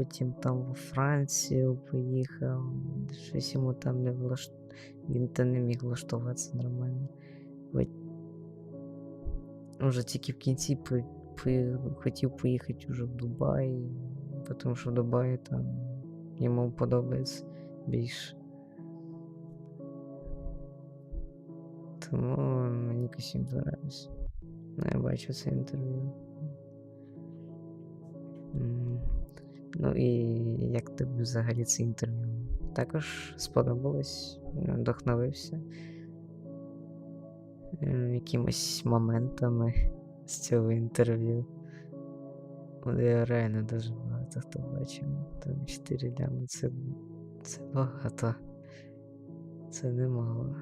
потім там во Францію поїхав. Щось йому там не влаш... Він та не міг влаштуватися нормально. Уже тільки в кінці по... по... хотів поїхати уже в Дубай, тому що в Дубаї там йому подобається більше. Тому мені Касім подобається. Я бачу це інтерв'ю. Ну і як тобі взагалі це інтерв'ю? Також сподобалось, е, вдохновився е, якимось моментами з цього інтерв'ю. Я реально дуже багато хто бачив. Там 4 лями це, це багато. Це немало.